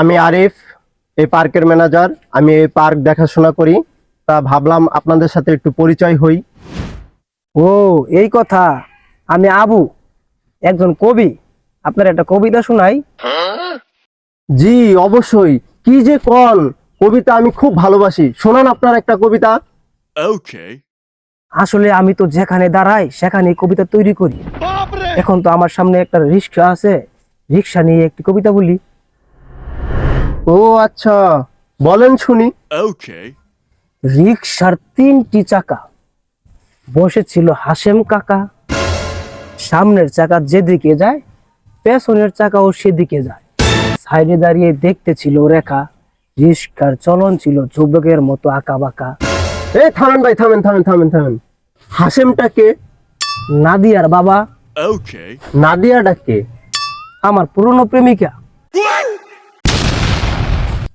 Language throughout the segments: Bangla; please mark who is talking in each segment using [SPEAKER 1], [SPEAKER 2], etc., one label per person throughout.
[SPEAKER 1] আমি আরিফ এই পার্কের ম্যানেজার। আমি এই পার্ক দেখাশোনা করি। তা ভাবলাম আপনাদের সাথে একটু পরিচয় হই।
[SPEAKER 2] ও এই কথা। আমি আবু একজন কবি। আপনার একটা কবিতা শোনাই।
[SPEAKER 1] জি অবশ্যই। কি যে কন কবিতা আমি খুব ভালোবাসি। শোনান আপনার একটা কবিতা.
[SPEAKER 2] আসলে আমি তো যেখানে দাঁড়াই সেখানে কবিতা তৈরি করি। এখন তো আমার সামনে একটা রিক্সা আছে। রিক্সা নিয়ে একটি কবিতা বলি।
[SPEAKER 1] ও আচ্ছা। বলেন শুনি.
[SPEAKER 2] রিক্সার তিনটি চাকা। বসেছিল হাসেম কাকা। সামনের চাকা যেদিকে যায় পেছনের চাকাও সেদিকে যায়। সাইডে দাঁড়িয়ে দেখতেছিল রেখা। রিক্সার চলন ছিল যুবকের মতো আঁকা বাঁকা
[SPEAKER 1] এই থামেন ভাই থামেন থামেন থামেন থামেন। হাসেমটাকে
[SPEAKER 2] নাদিয়ার বাবা.
[SPEAKER 1] নাদিয়াটাকে
[SPEAKER 2] আমার পুরনো প্রেমিকা।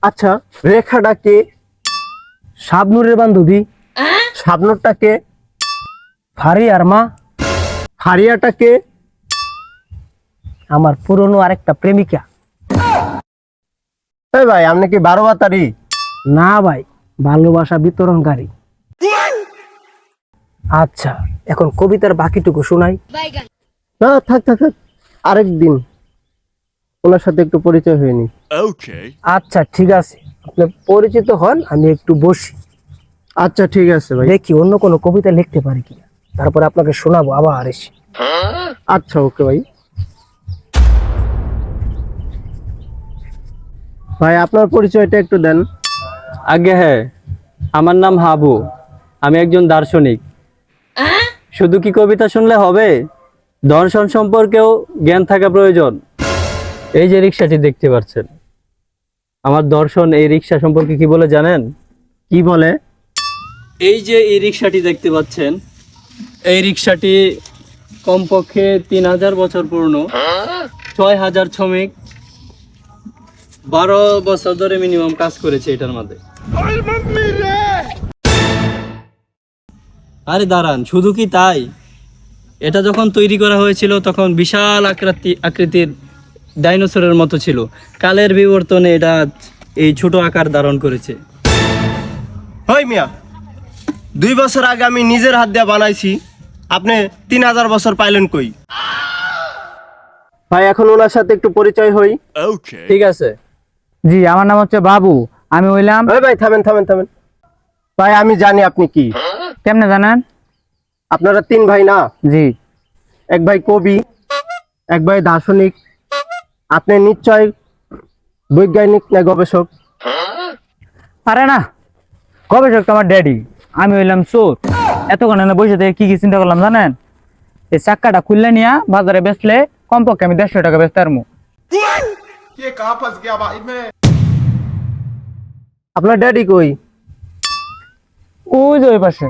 [SPEAKER 1] আচ্ছা রেখাটাকে
[SPEAKER 2] শাবনুরের বান্ধবী
[SPEAKER 1] শাবনরটাকে
[SPEAKER 2] ফারিয়ার মা
[SPEAKER 1] হারিয়াটাকে
[SPEAKER 2] আমার পুরনো আরেকটা প্রেমিকা।
[SPEAKER 1] এই ভাই আপনি কি বারো বাতারি?
[SPEAKER 2] না ভাই ভালোবাসা বিতরণকারী। আচ্ছা এখন কবিতার বাকিটুকু শোনাই।
[SPEAKER 1] না থাক থাক থাক। আরেক দিন ওনার সাথে একটু পরিচয় হয়নি.
[SPEAKER 2] আচ্ছা ঠিক আছে। আপনি পরিচিত হন আমি একটু বসি।
[SPEAKER 1] আচ্ছা ঠিক আছে ভাই।
[SPEAKER 2] দেখি অন্য কোনো কবিতা লিখতে পারি কিনা। তারপর আপনাকে শোনাবো আবার এসে।
[SPEAKER 1] আচ্ছা ওকে ভাই। ভাই আপনার পরিচয়টা একটু দেন।
[SPEAKER 3] আগে হ্যাঁ আমার নাম হাবু। আমি একজন দার্শনিক। শুধু কি কবিতা শুনলে হবে? দর্শন সম্পর্কেও জ্ঞান থাকা প্রয়োজন। এই যে রিক্সাটি দেখতে পাচ্ছেন, আমার দর্শন এই রিক্সা সম্পর্কে কি বলে জানেন?
[SPEAKER 1] কি বলে?
[SPEAKER 3] এই যে এই রিক্সাটি দেখতে পাচ্ছেন, এই রিক্সাটি কমপক্ষে তিন হাজার বছর পুরনো। ছয় হাজার শ্রমিক বারো বছর ধরে মিনিমাম কাজ করেছে এটার মধ্যে। আরে দাঁড়ান, শুধু কি তাই? এটা যখন তৈরি করা হয়েছিল তখন বিশাল আকৃতি আকৃতির ডাইনোসরের মতো ছিল। কালের বিবর্তনে এটা এই ছোট আকার ধারণ করেছে।
[SPEAKER 1] হই মিয়া দুই বছর আগে আমি নিজের হাত দিয়ে বানাইছি। আপনি তিন হাজার বছর পাইলেন কই? ভাই এখন ওনার সাথে একটু পরিচয় হই।
[SPEAKER 3] ঠিক আছে?
[SPEAKER 4] জি আমার নাম হচ্ছে বাবু। আমি হইলাম
[SPEAKER 1] ওই ভাই থামেন থামেন থামেন। ভাই আমি জানি আপনি কি।
[SPEAKER 4] কেমনে জানেন?
[SPEAKER 1] আপনারা তিন ভাই না?
[SPEAKER 4] জি।
[SPEAKER 1] এক ভাই কবি এক ভাই দার্শনিক আপনি নিশ্চয় বৈজ্ঞানিক না গবেষক?
[SPEAKER 4] আরে না গবেষক তো আমার ড্যাডি আমি হইলাম চোর। এতক্ষণ এনে বসে থেকে কি কি চিন্তা করলাম জানেন? এই চাক্কাটা খুললে নিয়া বাজারে বেচলে কমপক্ষে আমি দেড়শো টাকা বেচতে পারব
[SPEAKER 1] আপনার ড্যাডি কই?
[SPEAKER 4] ওই যে ওই পাশে।